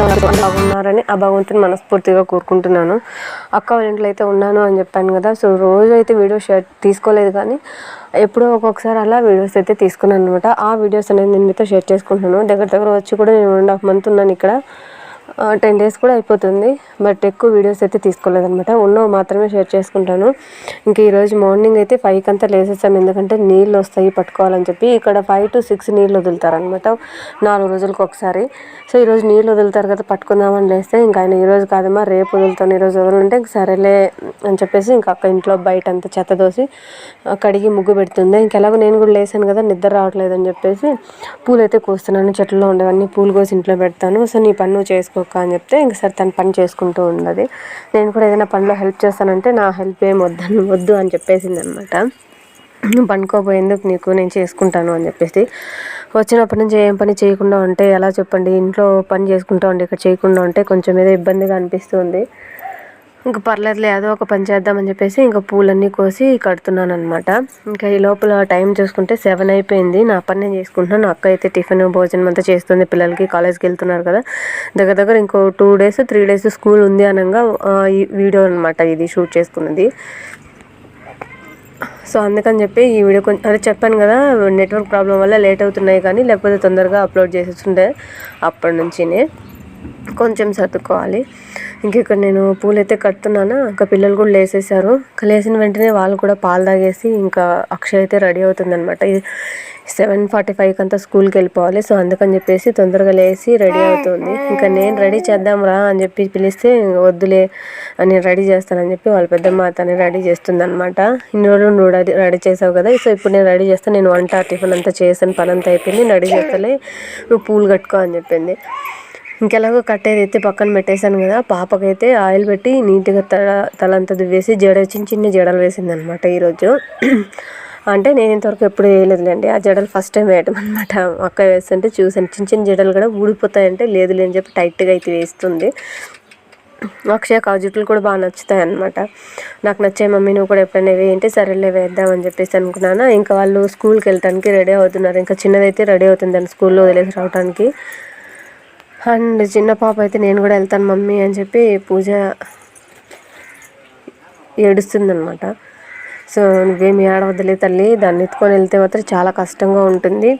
బాగున్నారని ఆ భగవంతుని మనస్ఫూర్తిగా కోరుకుంటున్నాను. అక్క వాళ్ళ ఇంట్లో అయితే ఉన్నాను అని చెప్పాను కదా సో రోజు అయితే వీడియో షేర్ తీసుకోలేదు కానీ ఎప్పుడో ఒక్కొక్కసారి అలా వీడియోస్ అయితే తీసుకున్నాను అనమాట ఆ వీడియోస్ అనేది నేను మీతో షేర్ చేసుకుంటున్నాను. దగ్గర దగ్గర వచ్చి కూడా నేను వన్ హాఫ్ మంత్ ఉన్నాను ఇక్కడ. టెన్ డేస్ కూడా అయిపోతుంది బట్ ఎక్కువ వీడియోస్ అయితే తీసుకోలేదనమాట ఉన్నో మాత్రమే షేర్ చేసుకుంటాను. ఇంకా ఈరోజు మార్నింగ్ అయితే ఫైవ్కి అంతా లేసేసాం ఎందుకంటే నీళ్ళు వస్తాయి పట్టుకోవాలని చెప్పి. ఇక్కడ ఫైవ్ టు సిక్స్ నీళ్ళు వదులుతారనమాట నాలుగు రోజులకు ఒకసారి. సో ఈరోజు నీళ్ళు వదులుతారు కదా పట్టుకుందామని లేస్తే ఇంకా ఆయన ఈరోజు కాదమ్మా రేపు వదులుతాను ఈరోజు వదలంటే ఇంక సరేలే అని చెప్పేసి ఇంకా అక్క ఇంట్లో బయట అంతా చెత్త దోసి కడిగి ముగ్గు పెడుతుంది. ఇంకెలాగో నేను కూడా లేసాను కదా నిద్ర రావట్లేదు అని చెప్పేసి పూలు అయితే కోస్తున్నాను చెట్లలో ఉండేవన్నీ పూలు కోసి ఇంట్లో పెడతాను. సో నీ పన్ను చేసుకో చేసుకోక అని చెప్తే ఇంక సరే తన పని చేసుకుంటూ ఉన్నది. నేను కూడా ఏదైనా పనిలో హెల్ప్ చేస్తానంటే నా హెల్ప్ ఏం వద్దని వద్దు అని చెప్పేసింది అనమాట పండుకోపోయేందుకు నీకు? నేను చేసుకుంటాను అని చెప్పేసి. వచ్చినప్పటి నుంచి ఏం పని చేయకుండా ఉంటే ఎలా చెప్పండి? ఇంట్లో పని చేసుకుంటా ఉండి ఇక్కడ చేయకుండా ఉంటే కొంచెం ఏదో ఇబ్బందిగా అనిపిస్తుంది. ఇంకా పర్లేదులే అదో ఒక పని చేద్దామని చెప్పేసి ఇంకా పూలన్నీ కోసి కడుతున్నాను అనమాట ఇంకా ఈ లోపల టైం చూసుకుంటే సెవెన్ అయిపోయింది. నా పని నేను చేసుకుంటున్నాను. అక్క అయితే టిఫిన్ భోజనం అంతా చేస్తుంది. పిల్లలకి కాలేజ్కి వెళ్తున్నారు కదా. దగ్గర దగ్గర ఇంకో two days three days school ఉంది అనగా ఈ వీడియో అనమాట ఇది షూట్ చేసుకున్నది. సో అందుకని చెప్పి ఈ వీడియో కొంచెం అదే చెప్పాను కదా నెట్వర్క్ ప్రాబ్లం వల్ల లేట్ అవుతున్నాయి కానీ లేకపోతే తొందరగా అప్లోడ్ చేసేస్తుండే అప్పటి నుంచినే. కొంచెం సర్దుకోవాలి. ఇంక ఇక్కడ నేను పూలైతే కడుతున్నాను. ఇంకా పిల్లలు కూడా లేసేసారు లేసిన వెంటనే వాళ్ళు కూడా పాలు తాగేసి ఇంకా అక్షయ్ అయితే రెడీ అవుతుందనమాట సెవెన్ ఫార్టీ ఫైవ్కి అంతా స్కూల్కి వెళ్ళిపోవాలి. సో అందుకని చెప్పేసి తొందరగా లేచి రెడీ అవుతుంది. ఇంకా నేను రెడీ చేద్దాం రా అని చెప్పి పిలిస్తే వద్దులే నేను రెడీ చేస్తానని చెప్పి వాళ్ళ పెద్దమ్మ తనే రెడీ చేస్తుంది అనమాట ఇన్ని రోజులు నువ్వు రెడీ రెడీ చేసావు కదా. సో ఇప్పుడు నేను రెడీ చేస్తాను నేను వంట టిఫిన్ అంతా చేసాను పని అంతా అయిపోయింది రెడీ చేస్తలే. నువ్వు పూలు కట్టుకో అని చెప్పింది. ఇంకెలాగో కట్టేది అయితే పక్కన పెట్టేశాను కదా పాపకైతే ఆయిల్ పెట్టి నీట్గా తల తలంతా దువ్వేసి జడ చిన్న చిన్న జడలు వేసింది అనమాట ఈరోజు. అంటే నేను ఇంతవరకు ఎప్పుడు వేయలేదులేండి. ఆ జడలు ఫస్ట్ టైం వేయటం అనమాట అక్క వేస్తుంటే చూసాను చిన్న చిన్న జడలు కూడా ఊడిపోతాయంటే లేదు లేని చెప్పి టైట్గా అయితే వేస్తుంది. అక్షయ కాజుట్లు కూడా బాగా నచ్చుతాయి అనమాట నాకు నచ్చే మమ్మీ నువ్వు కూడా ఎప్పుడైనా వేయంటే సరేలే వేద్దామని చెప్పేసి అనుకున్నాను. ఇంకా వాళ్ళు స్కూల్కి వెళ్ళటానికి రెడీ అవుతున్నారు. ఇంకా చిన్నదైతే రెడీ అవుతుంది స్కూల్లో వదిలేసి రావడానికి అండ్ చిన్న పాప అయితే నేను కూడా వెళ్తాను మమ్మీ అని చెప్పి పూజ ఏడుస్తుందనమాట సో నువ్వేమి ఏడవద్దులే తల్లి దాన్ని ఎత్తుకొని వెళ్తే మాత్రం చాలా కష్టంగా ఉంటుంది.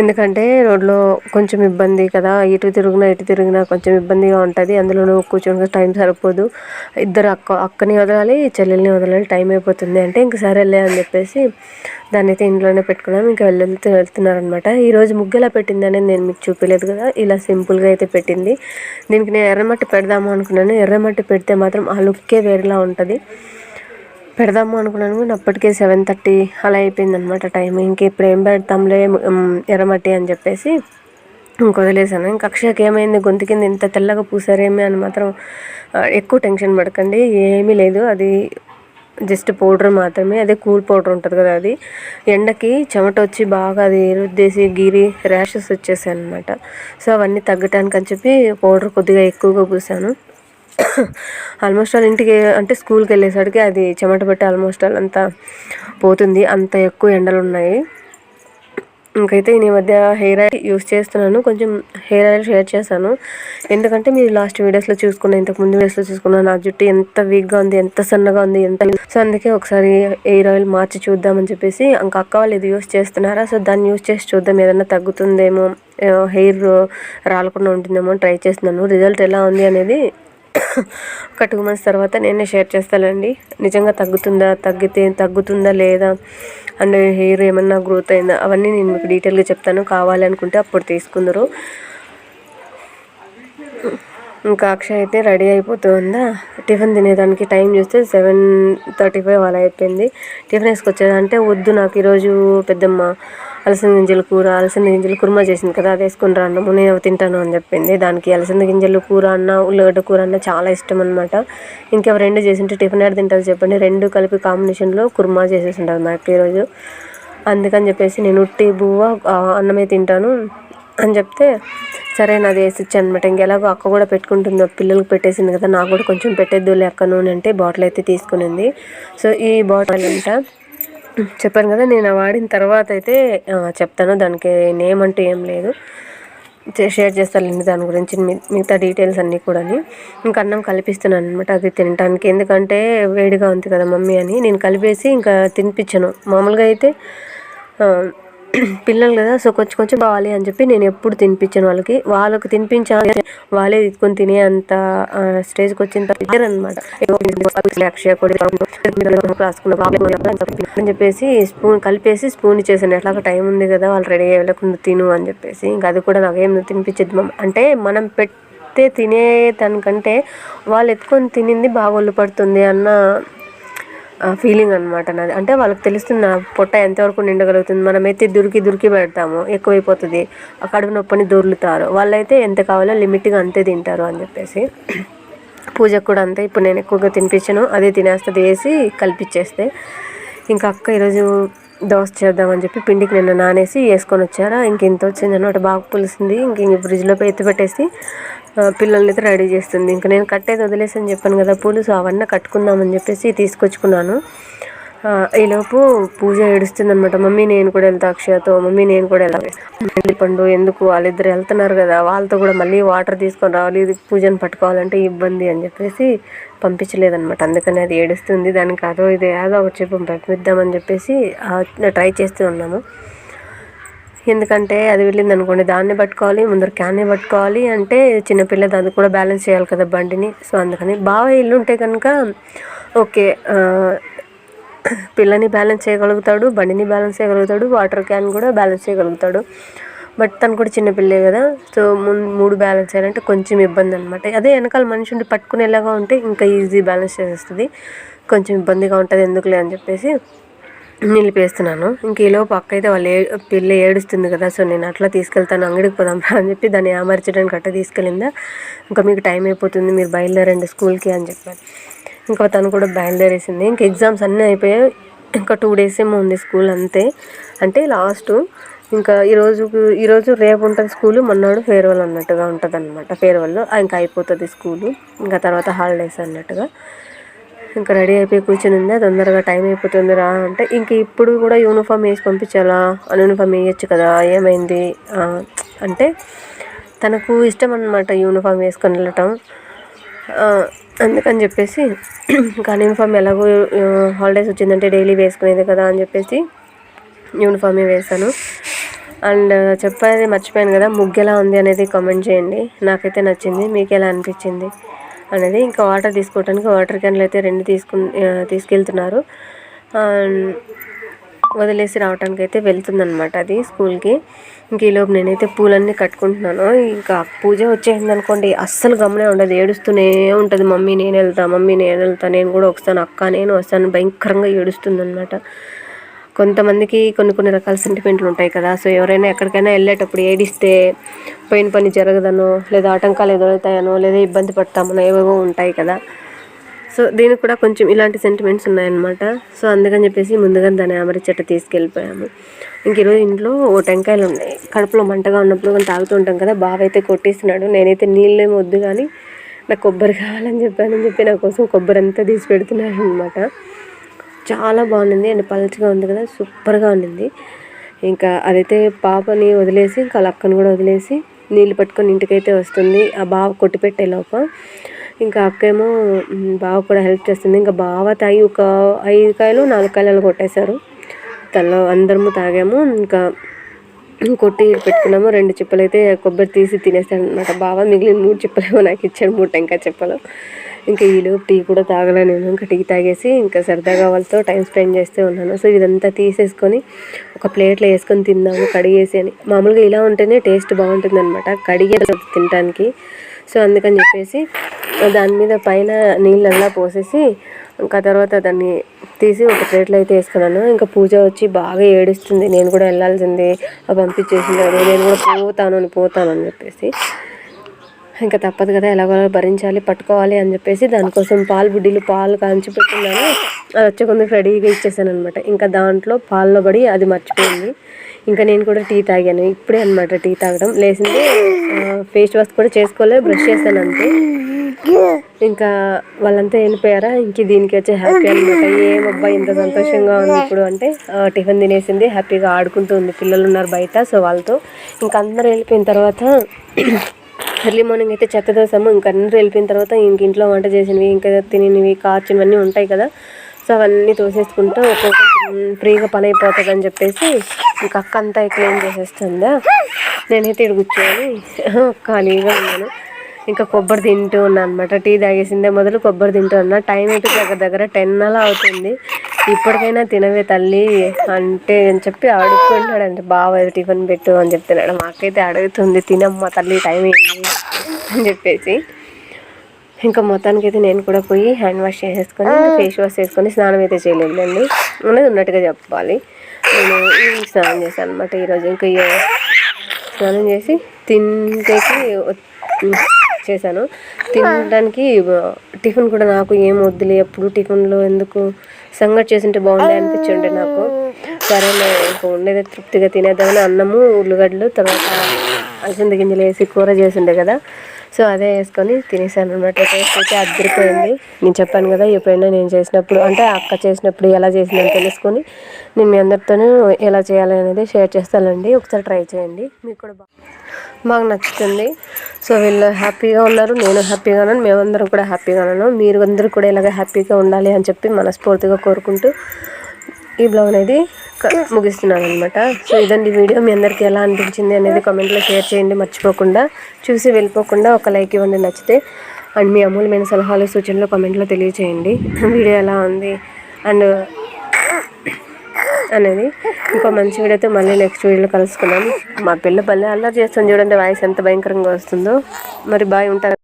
ఎందుకంటే రోడ్లో కొంచెం ఇబ్బంది కదా ఇటు తిరిగినా ఇటు తిరిగినా కొంచెం ఇబ్బందిగా ఉంటుంది. అందులో నువ్వు కూర్చొని టైం సరిపోదు. ఇద్దరు అక్క అక్కని వదలాలి చెల్లెల్ని వదలాలి టైం అయిపోతుంది అంటే ఇంక సరేలే అని చెప్పేసి దాన్ని అయితే ఇంట్లోనే పెట్టుకున్నాం. ఇంకా వెళ్తూ వెళ్తున్నారనమాట. ఈరోజు ముగ్గులా పెట్టింది అనేది నేను మీకు చూపించలేదు కదా. ఇలా సింపుల్గా అయితే పెట్టింది. దీనికి నేను ఎర్రమట్టి పెడదాము అనుకున్నాను. ఎర్రమట్టి పెడితే మాత్రం ఆ లుక్కే వేరేలా ఉంటుంది. పెడదాము అనుకున్నాను కానీ అప్పటికే సెవెన్ థర్టీ అలా అయిపోయింది అనమాట టైం ఇంకెప్పుడు ఏం పెడతాంలే ఎర్రమట్టి అని చెప్పేసి ఇంక వదిలేసాను ఇంక అక్షయకి ఏమైంది గొంతు కింద ఇంత తెల్లగా పూసారేమి అని మాత్రం ఎక్కువ టెన్షన్ పడకండి. ఏమీ లేదు అది జస్ట్ పౌడర్ మాత్రమే. అదే కూల్ పౌడర్ ఉంటుంది కదా అది. ఎండకి చెమట వచ్చి బాగా అది రుద్దేసి గిరి ర్యాషెస్ వచ్చేసాయి అనమాట సో అవన్నీ తగ్గటానికి అని చెప్పి పౌడర్ కొద్దిగా ఎక్కువగా పూసాను. ఆల్మోస్ట్ ఆల్ ఇంటికి అంటే స్కూల్కి వెళ్ళేసరికి అది చెమట పెట్టి ఆల్మోస్ట్ ఆల్ అంతా పోతుంది. అంత ఎక్కువ ఎండలు ఉన్నాయి. ఇంకైతే ఈ మధ్య హెయిర్ ఆయిల్ యూస్ చేస్తున్నాను. కొంచెం హెయిర్ ఆయిల్ షేర్ చేశాను. ఎందుకంటే మీరు లాస్ట్ వీడియోస్లో చూసుకున్న ఇంతకు ముందు వీడియోస్లో చూసుకున్న నా జుట్టు ఎంత వీక్గా ఉంది ఎంత సన్నగా ఉంది ఎంత సో అందుకే ఒకసారి హెయిర్ ఆయిల్ మార్చి చూద్దామని చెప్పేసి ఇంకా అక్క వాళ్ళు ఇది యూస్ చేస్తున్నారా? సో దాన్ని యూస్ చేసి చూద్దాం. ఏదన్నా తగ్గుతుందేమో హెయిర్ రాలకుండా ఉంటుందేమో ట్రై చేస్తున్నాను. రిజల్ట్ ఎలా ఉంది అనేది ఒక టూ మంత్స్ తర్వాత నేనే షేర్ చేస్తానండి. నిజంగా తగ్గుతుందా తగ్గితే తగ్గుతుందా లేదా అండ్ హెయిర్ ఏమన్నా గ్రోత్ అయిందా? అవన్నీ నేను మీకు డీటెయిల్గా చెప్తాను. కావాలనుకుంటే అప్పుడు తీసుకుందరు. ఇంకా అక్షయ్ అయితే రెడీ అయిపోతుందా? టిఫిన్ తినేదానికి టైం చూస్తే సెవెన్ థర్టీ ఫైవ్ అలా అయిపోయింది. టిఫిన్ వేసుకొచ్చేదంటే వద్దు నాకు ఈరోజు పెద్దమ్మ. అలసంద గింజల కూర అలసంద గింజలు కుర్మా చేసింది కదా అది వేసుకుని రాన్నము నేను తింటాను అని చెప్పింది. దానికి అలసంద గింజలు కూర అన్న ఉల్లిగడ్డ కూర అన్న చాలా ఇష్టం అనమాట ఇంకెవరు రెండు చేసింటే టిఫిన్ ఎక్కడ తింటారు చెప్పండి. రెండు కలిపి కాంబినేషన్లో కుర్మా చేసేసి ఉంటుంది నాకు ఈరోజు. అందుకని చెప్పేసి నేను ఉట్టి బువ్వ అన్నమే తింటాను అని చెప్తే సరే నాది వేసి అనమాట ఇంకెలాగో అక్క కూడా పెట్టుకుంటుంది. పిల్లలకు పెట్టేసింది కదా నాకు కూడా కొంచెం పెట్టేద్దు అక్క నూనె అంటే బాటిల్ అయితే తీసుకునింది. సో ఈ బాటిల్ అంట చెప్పాను కదా నేను వాడిన తర్వాత అయితే చెప్తాను. దానికి నేమ్ అంటూ ఏం లేదు. షేర్ చేస్తాను దాని గురించి మి- మిగతా డీటెయిల్స్ అన్నీ కూడా ఇంకా అన్నం కలిపిస్తున్నాను అనమాట అది తినడానికి ఎందుకంటే వేడిగా ఉంది కదా మమ్మీ అని. నేను కలిపేసి ఇంకా తినిపించను. మామూలుగా అయితే పిల్లలు కదా సో కొంచెం కొంచెం కావాలి అని చెప్పి నేను ఎప్పుడు తినిపించాను వాళ్ళకి. వాళ్ళకి తినిపించాలి వాళ్ళే తీసుకొని తినే అంత స్టేజ్కి వచ్చిన తర్వాత అనమాట అని చెప్పేసి స్పూన్ కలిపేసి స్పూన్ ఇచ్చేసాను. ఎట్లాగ టైం ఉంది కదా వాళ్ళు రెడీ అయ్యకుండా తిను అని చెప్పేసి. ఇంకా అది కూడా నాకేం తినిపించద్దు అంటే మనం పెడితే తినే దానికంటే వాళ్ళు ఎత్తుకొని తినింది బాగా ఒళ్ళు పడుతుంది అన్న ఫీలింగ్ అనమాట నాది. అంటే వాళ్ళకి తెలుస్తుంది నా పొట్ట ఎంతవరకు నిండగలుగుతుంది. మనమైతే దురికి దురికి పెడతాము ఎక్కువైపోతుంది. ఆ కడుపు నొప్పిని దొర్లుతారు. వాళ్ళైతే ఎంత కావాలో లిమిట్గా అంతే తింటారు అని చెప్పేసి. పూజకు కూడా అంతే. ఇప్పుడు నేను ఎక్కువగా తినిపించను. అదే తినేస్తుంది వేసి కలిపిచ్చేస్తే. ఇంకా అక్క ఈరోజు దోశ చేద్దామని చెప్పి పిండికి నిన్న నానేసి వేసుకొని వచ్చారా. ఇంక ఇంత వచ్చింది అనమాట బాగా పులిసింది. ఇంక ఇంక ఫ్రిడ్జ్లో ఎత్తి పెట్టేసి పిల్లల్ని అయితే రెడీ చేస్తుంది. ఇంకా నేను కట్టేది వదిలేసని అని చెప్పాను కదా పూలు సో అవన్నీ కట్టుకుందామని చెప్పేసి తీసుకొచ్చుకున్నాను. ఈలోపు పూజ ఏడుస్తుంది అనమాట మమ్మీ నేను కూడా వెళ్తా అక్షయతో మమ్మీ నేను కూడా వెళ్ళాలి పండు ఎందుకు? వాళ్ళిద్దరు వెళ్తున్నారు కదా వాళ్ళతో కూడా మళ్ళీ వాటర్ తీసుకొని రావాలి ఇది పూజను పట్టుకోవాలంటే ఇబ్బంది అని చెప్పేసి పంపించలేదనమాట అందుకని అది ఏడుస్తుంది. దానికి అదో ఇది ఏదో ఒకటి చెప్పి పంపిద్దామని చెప్పేసి ట్రై చేస్తూ ఉన్నాము. ఎందుకంటే అది వెళ్ళింది అనుకోండి దాన్ని పట్టుకోవాలి ముందర క్యాన్ని పట్టుకోవాలి అంటే చిన్నపిల్ల దాన్ని కూడా బ్యాలెన్స్ చేయాలి కదా బండిని. సో అందుకని బాగా ఇల్లు ఉంటే కనుక ఓకే పిల్లని బ్యాలెన్స్ చేయగలుగుతాడు బండిని బ్యాలెన్స్ చేయగలుగుతాడు వాటర్ క్యాన్ కూడా బ్యాలెన్స్ చేయగలుగుతాడు. బట్ తను కూడా చిన్నపిల్లే కదా సో మూడు బ్యాలెన్స్ చేయాలంటే కొంచెం ఇబ్బంది అనమాట అదే వెనకాల మనిషి ఉండి పట్టుకునేలాగా ఉంటే ఇంకా ఈజీ బ్యాలెన్స్ చేసేస్తుంది. కొంచెం ఇబ్బందిగా ఉంటుంది ఎందుకులే అని చెప్పేసి. నిలిపేస్తున్నాను. ఇంక ఈలోపు పక్క అయితే వాళ్ళు ఏ పిల్ల ఏడుస్తుంది కదా సో నేను అట్లా తీసుకెళ్తాను అంగడికి పోదాం అని చెప్పి దాన్ని ఏమర్చడానికి అట్లా తీసుకెళ్ళిందా. ఇంకా మీకు టైం అయిపోతుంది మీరు బయలుదేరండి స్కూల్కి అని చెప్పాను ఇంకా తను కూడా బయలుదేరేసింది. ఇంక ఎగ్జామ్స్ అన్నీ అయిపోయాయి. ఇంకా టూ డేస్ ఏమో ఉంది స్కూల్ అంతే. అంటే లాస్ట్ ఇంకా ఈరోజు ఈరోజు రేపు ఉంటుంది స్కూలు మొన్నాడు ఫేర్వెల్ అన్నట్టుగా ఉంటుంది అనమాట ఫేర్వెల్ ఇంకా అయిపోతుంది స్కూలు. ఇంకా తర్వాత హాలిడేస్ అన్నట్టుగా. ఇంకా రెడీ అయిపోయి కూర్చుని ఉందా? తొందరగా టైం అయిపోతుంది రా అంటే ఇంక ఇప్పుడు కూడా యూనిఫామ్ వేసి పంపించాలా? ఆ యూనిఫామ్ వేయచ్చు కదా ఏమైంది? అంటే తనకు ఇష్టం అనమాట యూనిఫామ్ వేసుకొని వెళ్ళటం. అందుకని చెప్పేసి కానీ యూనిఫామ్ ఎలాగో హాలిడేస్ వచ్చిందంటే డైలీ వేసుకునేది కదా అని చెప్పేసి యూనిఫామే వేశాను. అండ్ చెప్పేది మర్చిపోయాను కదా ముగ్గు ఎలా ఉంది అనేది కామెంట్ చేయండి. నాకైతే నచ్చింది మీకు ఎలా అనిపించింది? అనేది ఇంకా వాటర్ తీసుకోవడానికి వాటర్ క్యాన్లు అయితే రెండు తీసుకు తీసుకెళ్తున్నారు. వదిలేసి రావడానికి అయితే వెళ్తుందనమాట అది స్కూల్కి. ఇంక ఈలోపు నేనైతే పూలన్నీ కట్టుకుంటున్నాను. ఇంకా పూజ వచ్చేసింది అనుకోండి అస్సలు గమనే ఉండదు. ఏడుస్తూనే ఉంటుంది. మమ్మీ నేను వెళ్తా మమ్మీ నేను వెళ్తా నేను కూడా వస్తాను అక్క నేను వస్తాను భయంకరంగా ఏడుస్తుంది అనమాట కొంతమందికి కొన్ని కొన్ని రకాల సెంటిమెంట్లు ఉంటాయి కదా. సో ఎవరైనా ఎక్కడికైనా వెళ్ళేటప్పుడు ఏడిస్తే పోయిన పని జరగదనో లేదా ఆటంకాలు ఎదురవుతాయనో లేదా ఇబ్బంది పడతామనో ఏవేవో ఉంటాయి కదా. సో దీనికి కూడా కొంచెం ఇలాంటి సెంటిమెంట్స్ ఉన్నాయన్నమాట. సో అందుకని చెప్పేసి ముందుగా దాని అమరి చెట్టు తీసుకెళ్ళిపోయాము. ఇంక ఈరోజు ఇంట్లో ఓ టెంకాయలు ఉన్నాయి. కడుపులో మంటగా ఉన్నప్పుడు మనం తాగుతూ ఉంటాం కదా. బావ అయితే కొట్టేస్తున్నాడు నేనైతే నీళ్ళేమో వద్దు కానీ నాకు కొబ్బరి కావాలని చెప్పానని చెప్పి నా కోసం కొబ్బరి అంతా తీసి పెడుతున్నాడు అనమాట చాలా బాగుంది అండ్ పలచగా ఉంది కదా సూపర్గా ఉండింది. ఇంకా అదైతే పాపని వదిలేసి ఇంకా వాళ్ళ అక్కని కూడా వదిలేసి నీళ్ళు పట్టుకొని ఇంటికైతే వస్తుంది. ఆ బావ కొట్టి పెట్టే లోప ఇంకా అక్క ఏమో బావ కూడా హెల్ప్ చేస్తుంది. ఇంకా బావ తాగి ఒక ఐదు కాయలు నాలుగు కాయలు కొట్టేశారు. తనలో అందరము తాగాము. ఇంకా కొట్టి పెట్టుకున్నాము. రెండు చిప్పలు అయితే కొబ్బరి తీసి తినేస్తాడు అనమాట మిగిలిన మూడు చిప్పలేమో నాకు ఇచ్చాడు. మూడు టెంకాయ చెప్పలు. ఇంకా ఈలోపు టీ కూడా తాగలే నేను. ఇంకా టీ తాగేసి ఇంకా సరదాగా వాళ్ళతో టైం స్పెండ్ చేస్తూ ఉన్నాను. సో ఇదంతా తీసేసుకొని ఒక ప్లేట్లో వేసుకొని తిందాము కడిగేసి అని. మామూలుగా ఇలా ఉంటేనే టేస్ట్ బాగుంటుంది అనమాట కడిగే తినడానికి సో అందుకని చెప్పేసి దాని మీద పైన నీళ్ళల్లా పోసేసి ఇంకా తర్వాత దాన్ని తీసి ఒక ప్లేట్లో అయితే వేసుకున్నాను. ఇంకా పూజ వచ్చి బాగా ఏడుస్తుంది. నేను కూడా వెళ్ళాల్సిందే. పంపించేసినారు నేను కూడా పోతాను అని పోతాను అని చెప్పేసి. ఇంకా తప్పదు కదా. ఎలాగో భరించాలి పట్టుకోవాలి అని చెప్పేసి దానికోసం పాలు బుడ్డీలు పాలు కాంచి పెట్టున్నాను. అది వచ్చే కొంచెం రెడీగా ఇచ్చేసాను అనమాట ఇంకా దాంట్లో పాల్లో పడి అది మర్చిపోయింది. ఇంకా నేను కూడా టీ తాగాను. ఇప్పుడే అనమాట టీ తాగడం. లేచింది ఫేస్ వాష్ కూడా చేసుకోలేదు బ్రష్ చేస్తాను అంతే. ఇంకా వాళ్ళంతా వెళ్ళిపోయారా? ఇంక దీనికి వచ్చే హ్యాపీ అనమాట ఏమబ్బా అబ్బాయి ఇంత సంతోషంగా ఉంది ఇప్పుడు అంటే టిఫిన్ తినేసింది హ్యాపీగా ఆడుకుంటూ ఉంది. పిల్లలు ఉన్నారు బయట సో వాళ్ళతో. ఇంకా అందరూ వెళ్ళిపోయిన తర్వాత ఎర్లీ మార్నింగ్ అయితే చెత్త దోసాము ఇంకా అందరూ వెళ్ళిపోయిన తర్వాత ఇంక ఇంట్లో వంట చేసినవి ఇంకా తినినవి కార్చినవన్నీ ఉంటాయి కదా. సో అవన్నీ తోసేసుకుంటూ ఒక్కొక్క ఫ్రీగా పని అయిపోతుంది అని చెప్పేసి ఇంకా అక్క అంతా క్లీన్ చేసేస్తుందా? నేనైతే ఇక్కడ కూర్చొని ఖాళీగా ఉన్నాను. ఇంకా కొబ్బరి తింటూ ఉన్నా అనమాట టీ తాగేసిందే మొదలు కొబ్బరి తింటూ ఉన్నా. టైం అయితే దగ్గర దగ్గర టెన్ అలా అవుతుంది. ఇప్పటికైనా తినవే తల్లి అంటే అని చెప్పి అడుగుతున్నాడు అంటే బావ టిఫిన్ పెట్టు అని చెప్తున్నాడు. మాకైతే అడుగుతుంది తినమ్మా తల్లి టైం ఏంటి అని చెప్పేసి. ఇంకా మొత్తానికి అయితే నేను కూడా పోయి హ్యాండ్ వాష్ చేసేసుకొని ఫేస్ వాష్ చేసుకొని స్నానం అయితే చేయలేదండి ఉన్నది ఉన్నట్టుగా చెప్పాలి. నేను ఈవినింగ్ స్నానం చేశాను అనమాట ఈరోజు. ఇంకా స్నానం చేసి తింటేకి చేశాను. తినడానికి టిఫిన్ కూడా నాకు ఏం వద్దులే ఎప్పుడు టిఫిన్లో ఎందుకు సంగటి చేసింటే బాగుండే అనిపించుండే నాకు. సరేలే ఇంకా ఉండేది తృప్తిగా తినేద్దామని అన్నము ఉల్లిగడ్డలు తర్వాత అలసంద గింజలు వేసి కూర చేసిండే కదా. సో అదే వేసుకొని తినేసాను అనమాట. టేస్ట్ అయితే అద్దరిపోయింది. నేను చెప్పాను కదా ఎప్పుడైనా నేను చేసినప్పుడు అంటే అక్క చేసినప్పుడు ఎలా చేసిందని తెలుసుకొని నేను మీ అందరితోనూ ఎలా చేయాలి అనేది షేర్ చేస్తానండి. ఒకసారి ట్రై చేయండి. మీకు కూడా బాగా నచ్చుతుంది. సో వీళ్ళు హ్యాపీగా ఉన్నారు. నేను హ్యాపీగా ఉన్నాను. మేమందరం కూడా హ్యాపీగా ఉన్నాను. మీరు అందరూ కూడా ఇలాగ హ్యాపీగా ఉండాలి అని చెప్పి మనస్ఫూర్తిగా కోరుకుంటూ ఈ బ్లాగ్ అనేది ముగిస్తున్నాను అనమాట సో ఇదండి వీడియో. మీ అందరికీ ఎలా అనిపించింది అనేది కామెంట్లో షేర్ చేయండి మర్చిపోకుండా. చూసి వెళ్ళిపోకుండా ఒక లైక్ ఇవ్వండి నచ్చితే. అండ్ మీ అమూల్యమైన సలహాలు సూచనలు కామెంట్లో తెలియచేయండి. వీడియో ఎలా ఉంది? అండ్ అనేది ఇంకో మంచి వీడియోతో మళ్ళీ నెక్స్ట్ వీడియోలో కలుసుకున్నాం మా పిల్ల పల్లె అల్లరి చేస్తుంది చూడండి వాయిస్ ఎంత భయంకరంగా వస్తుందో. మరి బాయ్ ఉంటారు.